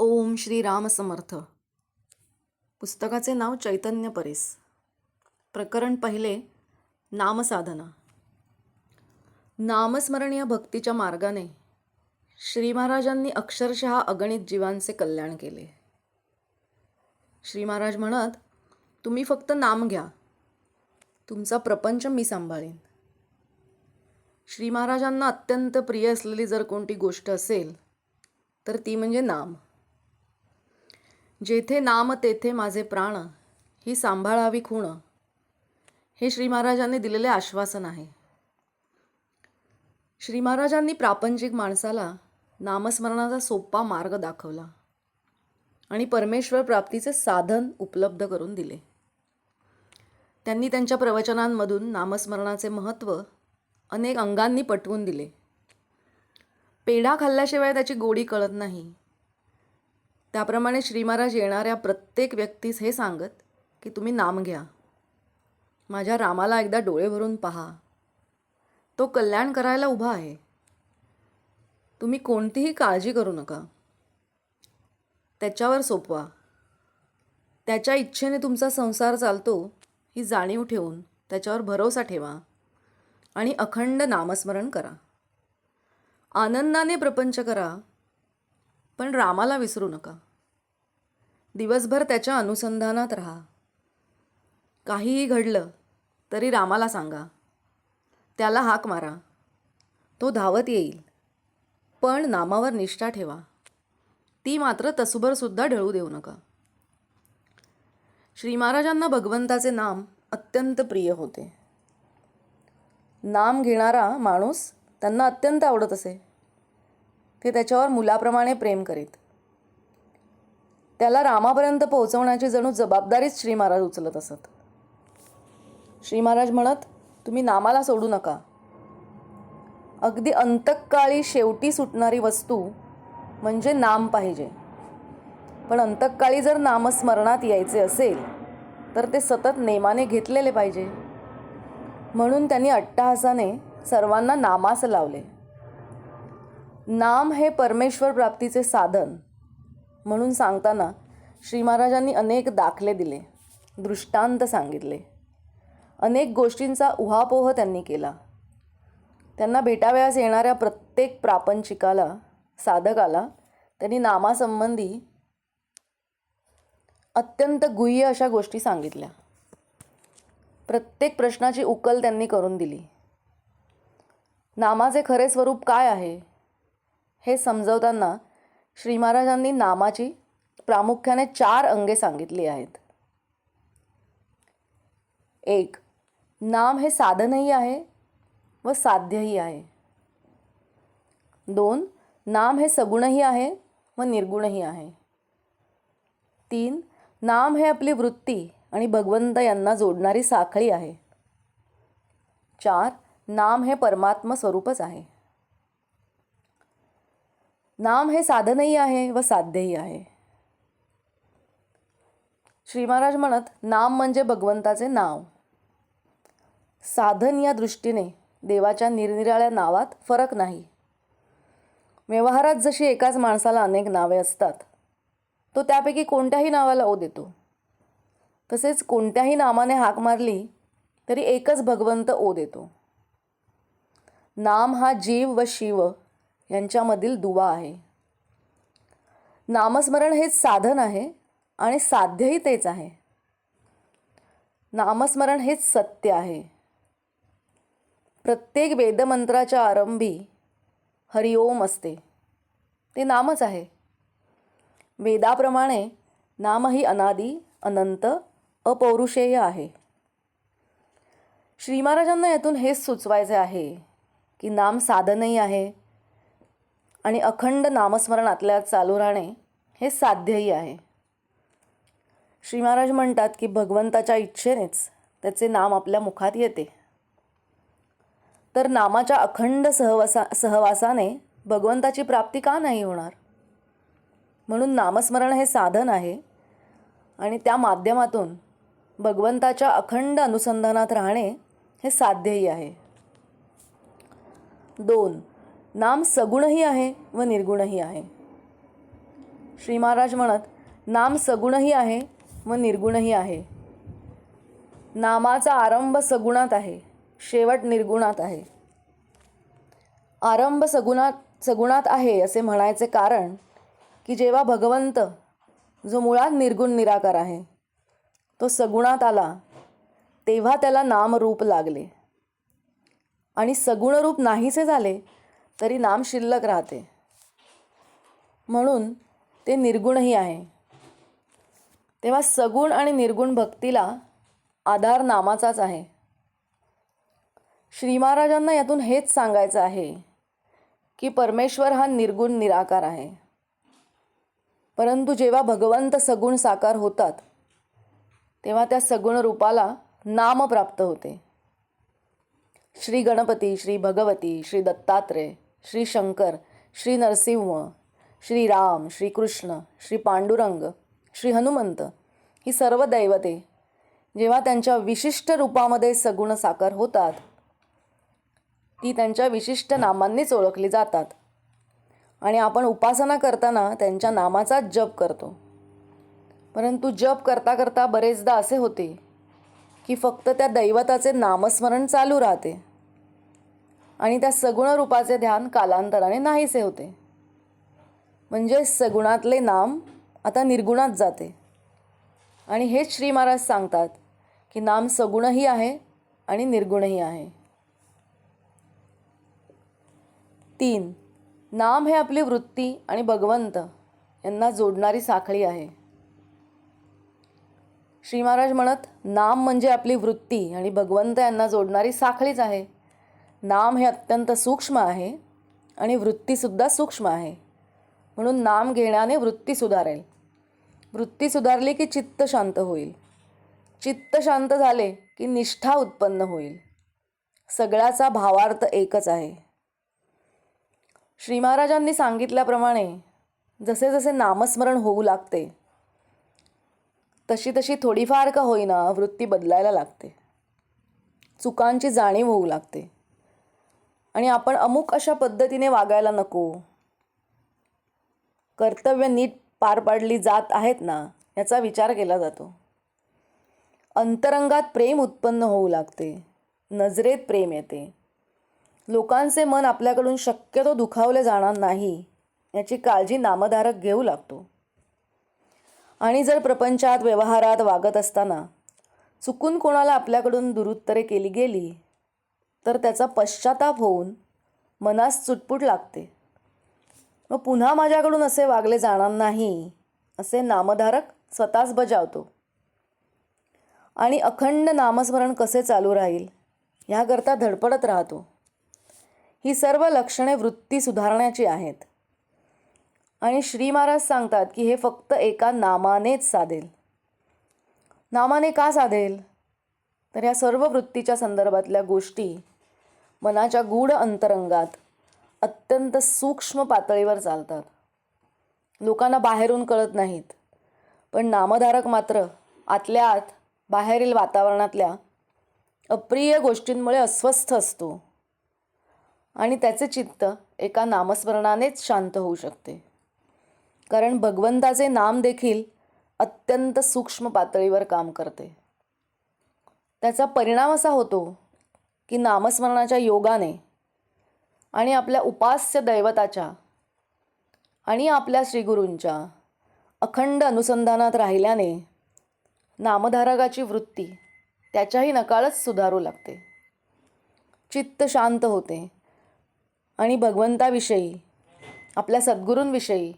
ओम श्री राम समर्थ. पुस्तकाचे नाव चैतन्य परेस. प्रकरण पहिले नामसाधना. नामस्मरण या भक्तीच्या मार्गाने श्री महाराजांनी अक्षरशः अगणित जीवांचे कल्याण केले. श्री महाराज म्हणत तुम्ही फक्त नाम घ्या. तुमचा प्रपंच मी सांभाळीन. श्री महाराजांना अत्यंत प्रिय असलेली जर कोणती गोष्ट असेल तर ती म्हणजे नाम. जेथे नाम तेथे माझे प्राण ही सांभाळावी खूण. हे श्री महाराजांनी दिलेले आश्वासन आहे. श्री महाराजांनी प्रापंचिक माणसाला नामस्मरणाचा सोपा मार्ग दाखवला आणि परमेश्वर प्राप्तीचे साधन उपलब्ध करून दिले. त्यांनी त्यांच्या प्रवचनांमधून नामस्मरणाचे महत्त्व अनेक अंगांनी पटवून दिले. पेढा खाल्ल्याशिवाय त्याची गोडी कळत नाही. त्याप्रमाणे श्री महाराज येणाऱ्या प्रत्येक व्यक्तीस हे सांगत की तुम्ही नाम घ्या. माझ्या रामाला एकदा डोळे भरून पहा. तो कल्याण करायला उभा आहे. तुम्ही कोणतीही काळजी करू नका. त्याच्यावर सोपवा. त्याच्या इच्छेने तुमचा संसार चालतो ही जाणीव ठेवून त्याच्यावर भरोसा ठेवा आणि अखंड नामस्मरण करा. आनंदाने प्रपंच करा पण रामाला विसरू नका. दिवसभर त्याच्या अनुसंधानात राहा. काहीही घडलं तरी रामाला सांगा. त्याला हाक मारा. तो धावत येईल. पण नामावर निष्ठा ठेवा. ती मात्र तसुभरसुद्धा ढळू देऊ नका. श्री महाराजांना भगवंताचे नाम अत्यंत प्रिय होते. नाम घेणारा माणूस त्यांना अत्यंत आवडत असे. ते त्याच्यावर मुलाप्रमाणे प्रेम करीत. त्याला रामापर्यंत पोहोचवण्याची जणू जबाबदारीच श्री महाराज उचलत असत. श्री महाराज म्हणत तुम्ही नामाला सोडू नका. अगदी अंतकाळी शेवटी सुटणारी वस्तू म्हणजे नाम पाहिजे. पण अंतकाळी जर नामस्मरणात यायचे असेल तर ते सतत नेमाने घेतलेले पाहिजे. म्हणून त्यांनी अट्टहासाने सर्वांना नामास लावले. नाम हे परमेश्वर प्राप्तीचे साधन. म्हणून सांगताना श्री महाराजांनी अनेक दाखले दिले दृष्टांत सांगितले. अनेक गोष्टींचा उहापोह त्यांनी केला. त्यांना भेटावयास येणाऱ्या प्रत्येक प्रापंचिकाला साधकाला त्यांनी नामासंबंधी अत्यंत गुह्य अशा गोष्टी सांगितल्या. प्रत्येक प्रश्नाची उकल त्यांनी करून दिली. नामाचे खरे स्वरूप काय आहे हे समजवताना श्री महाराजांनी नामाची प्रामुख्याने चार अंगे सांगितली आहेत. एक नाम हे साधनही आहे व साध्यही आहे. दोन नाम हे सगुणही आहे व निर्गुणही आहे. तीन नाम हे आपली वृत्ती आणि भगवंत यांना जोडणारी साखळी आहे. चार नाम हे परमात्म स्वरूपच आहे. नाम हे साधनही आहे व साध्यही आहे. श्री महाराज म्हणत नाम म्हणजे भगवंताचे नाव. साधन या दृष्टीने देवाच्या निरनिराळ्या नावात फरक नाही. व्यवहारात जशी एकाच माणसाला अनेक नावे असतात तो त्यापैकी कोणत्याही नावाला ओ देतो. तसेच कोणत्याही नामाने हाक मारली तरी एकच भगवंत ओ देतो. नाम हा जीव व शिव यांच्यामधील दुवा आहे. नामस्मरण हेच साधन आहे आणि साध्यही तेच आहे. नामस्मरण हेच सत्य आहे. प्रत्येक वेदमंत्राच्या आरंभी हरिओम असते. ते नामच आहे. वेदाप्रमाणे नाम ही अनादी अनंत अपौरुषेय आहे. श्री महाराजांना यातून हेच सुचवायचे आहे की नाम साधनही आहे आणि अखंड नामस्मरणातल्या चालू राहणे हे साध्यही आहे. श्री महाराज म्हणतात की भगवंताच्या इच्छेनेच त्याचे नाम आपल्या मुखात येते. तर नामाच्या अखंड सहवासा सहवासाने भगवंताची प्राप्ती का नाही होणार? म्हणून नामस्मरण हे साधन आहे आणि त्या माध्यमातून भगवंताच्या अखंड अनुसंधानात राहणे हे साध्यही आहे. दोन नाम सगुणही आहे व निर्गुणही आहे. श्री महाराज म्हणत नाम सगुणही आहे व निर्गुणही आहे. नामाचा आरंभ सगुणात आहे शेवट निर्गुणात आहे. आरंभ सगुणात सगुणात आहे असे म्हणायचे कारण की जेव्हा भगवंत जो मुळात निर्गुण निराकार आहे तो सगुणात आला तेव्हा त्याला नामरूप लागले. आणि सगुण रूप नाहीसे झाले तरी नाम शिल्लक राहते. म्हणून ते निर्गुणही आहे. तेव्हा सगुण आणि निर्गुण भक्तीला आधार नामाचाच आहे. श्री महाराजांना यातून हेच सांगायचं आहे की परमेश्वर हा निर्गुण निराकार आहे. परंतु जेव्हा भगवंत सगुण साकार होतात तेव्हा त्या सगुण रूपाला नाम प्राप्त होते. श्री गणपती श्री भगवती श्री दत्तात्रय श्री शंकर श्री नरसिंह श्री राम श्री कृष्ण श्री पांडुरंग श्री हनुमंत ही सर्व दैवते जेव्हा त्यांच्या विशिष्ट रूपामध्ये सगुण साकार होतात ती त्यांच्या विशिष्ट नामांनीच ओळखली जातात. आणि आपण उपासना करताना त्यांच्या नामाचाच जप करतो. परंतु जप करता करता बरेचदा असे होते की फक्त त्या दैवताचे नामस्मरण चालू राहते. आणि त्या सगुण रूपाचे ध्यान कालांतराने नाहीसे होते. म्हणजे सगुणातले नाम आता निर्गुणात जाते. आणि हेच श्री महाराज सांगतात की नाम सगुणही आहे आणि निर्गुणही आहे. तीन नाम हे आपली वृत्ती आणि भगवंत यांना जोडणारी साखळी आहे. श्री महाराज म्हणत नाम म्हणजे आपली वृत्ती आणि भगवंत यांना जोडणारी साखळीच आहे. नाम हे अत्यंत सूक्ष्म आहे आणि वृत्तीसुद्धा सूक्ष्म आहे. म्हणून नाम घेण्याने वृत्ती सुधारेल. वृत्ती सुधारली की चित्त शांत होईल. चित्त शांत झाले की निष्ठा उत्पन्न होईल. सगळ्याचा भावार्थ एकच आहे. श्री महाराजांनी सांगितल्याप्रमाणे जसे जसे नामस्मरण होऊ लागते तशी तशी थोडीफार का होईना वृत्ती बदलायला लागते. चुकांची जाणीव होऊ लागते. आणि आपण अमुक अशा पद्धतीने वागायला नको. कर्तव्य नीट पार पाडली जात आहेत ना याचा विचार केला जातो. अंतरंगात प्रेम उत्पन्न होऊ लागते. नजरेत प्रेम येते. लोकांचे मन आपल्याकडून शक्यतो दुखावले जाणार नाही याची काळजी नामधारक घेऊ लागतो. आणि जर प्रपंचात व्यवहारात वागत असताना चुकून कोणाला आपल्याकडून दुरुत्तरे केली गेली तर त्याचा पश्चाताप होऊन मनास चुटपुट लागते. मग पुन्हा माझ्याकडून असे वागले जाणार नाही असे नामधारक स्वतःच बजावतो. आणि अखंड नामस्मरण कसे चालू राहील ह्याकरता धडपडत राहतो. ही सर्व लक्षणे वृत्ती सुधारण्याची आहेत. आणि श्री महाराज सांगतात की हे फक्त एका नामानेच साधेल. नामाने का साधेल? तर या सर्व वृत्तीच्या संदर्भातल्या गोष्टी मनाच्या गूढ अंतरंगात अत्यंत सूक्ष्म पातळीवर चालतात. लोकांना बाहेरून कळत नाहीत. पण नामधारक मात्र आतल्या आत बाहेरील वातावरणातल्या अप्रिय गोष्टींमुळे अस्वस्थ असतो. आणि त्याचे चित्त एका नामस्मरणानेच शांत होऊ शकते. कारण भगवंताचे नाम देखील अत्यंत सूक्ष्म पातळीवर काम करते. त्याचा परिणाम असा होतो की नामस्मरणाच्या योगाने आणि आपल्या उपास्य दैवताच्या आणि आपल्या श्रीगुरूंच्या अखंड अनुसंधानात राहिल्याने नामधारकाची वृत्ती त्याच्याही नकाळच सुधारू लागते. चित्त शांत होते आणि भगवंताविषयी आपल्या सद्गुरूंविषयी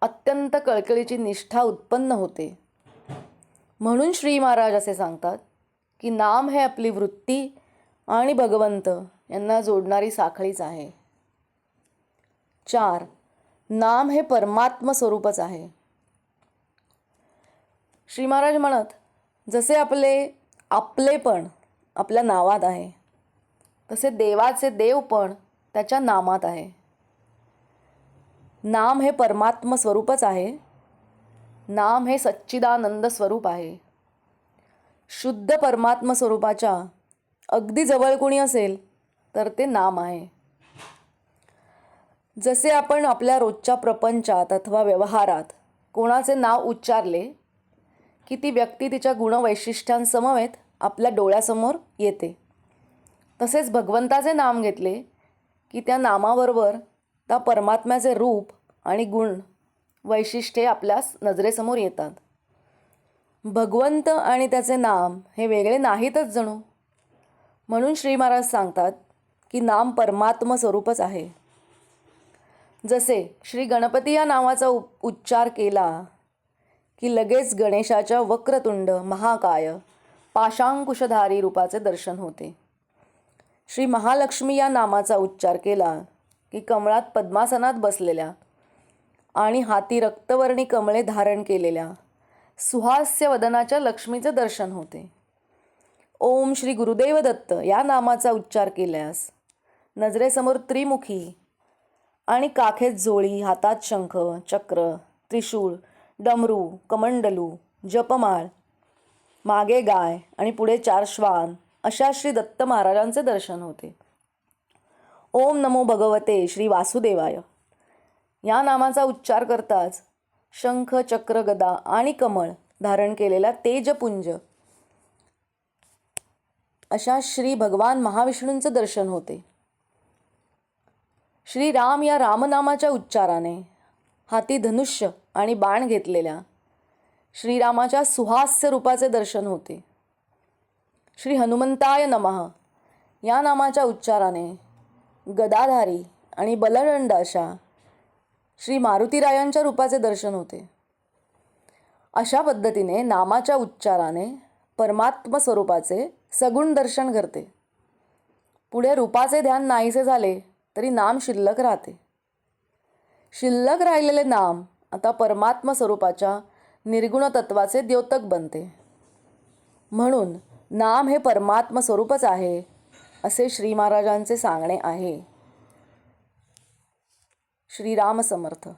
अत्यंत कळकळीची निष्ठा उत्पन्न होते. म्हणून श्री महाराज असे सांगतात की नाम हे आपली वृत्ती आणि भगवंत यांना जोडणारी साखळीच आहे. चार नाम हे परमात्म स्वरूपच आहे. श्री महाराज म्हणत जसे आपले आपलेपण आपल्या नावात आहे तसे देवाचे देवपण त्याच्या नामात आहे. नाम हे परमात्म स्वरूपच आहे. नाम हे सच्चिदानंद स्वरूप आहे. शुद्ध परमात्म स्वरूपाच्या अगदी जवळ कोणी असेल तर ते नाम आहे. जसे आपण आपल्या रोजच्या प्रपंचात अथवा व्यवहारात कोणाचे नाव उच्चारले की ती व्यक्ती तिच्या गुणवैशिष्ट्यांसमवेत आपल्या डोळ्यासमोर येते. तसेच भगवंताचे नाम घेतले की त्या नामाबरोबर त्या परमात्म्याचे रूप आणि गुण वैशिष्ट्ये आपल्या नजरेसमोर येतात. भगवंत आणि त्याचे नाम हे वेगळे नाहीतच जणू. म्हणून श्री महाराज सांगतात की नाम परमात्म स्वरूपच आहे. जसे श्री गणपती या नावाचा उ उच्चार केला की लगेच गणेशाच्या वक्रतुंड महाकाय पाशांकुशधारी रूपाचे दर्शन होते. श्री महालक्ष्मी या नामाचा उच्चार केला की कमळात पद्मासनात बसलेल्या आणि हाती रक्तवर्णी कमळे धारण केलेल्या सुहास्य वदनाच्या लक्ष्मीचे दर्शन होते. ओम श्री गुरुदेव दत्त या नामाचा उच्चार केल्यास नजरेसमोर त्रिमुखी आणि काखेत झोळी हातात शंख चक्र त्रिशूळ डमरू कमंडलू जपमाळ मागे गाय आणि पुढे चार श्वान अशा श्री दत्त महाराजांचे दर्शन होते. ओम नमो भगवते श्री वासुदेवाय. या नामाचा उच्चार करताच शंख चक्र गदा आणि कमळ धारण केलेल्या तेजपुंज अशा श्री भगवान महाविष्णूंचं दर्शन होते. श्री राम या रामनामाच्या उच्चाराने हाती धनुष्य आणि बाण घेतलेल्या श्रीरामाच्या सुहास्य रूपाचे दर्शन होते. श्री हनुमंताय नमः या नामाच्या उच्चाराने गदाधारी आणि बलदंड अशा श्री मारुतीरायांच्या रूपाचे दर्शन होते. अशा पद्धतीने नामाच्या उच्चाराने परमात्म स्वरूपाचे सगुण दर्शन घडते. पुढे रूपाचे ध्यान नाहीसे झाले तरी नाम शिल्लक राहते. शिल्लक राहिलेले नाम आता परमात्म स्वरूपाच्या निर्गुण तत्वाचे द्योतक बनते. म्हणून नाम हे परमात्म स्वरूपच आहे असे श्री महाराजांचे सांगणे आहे. श्रीराम समर्थ.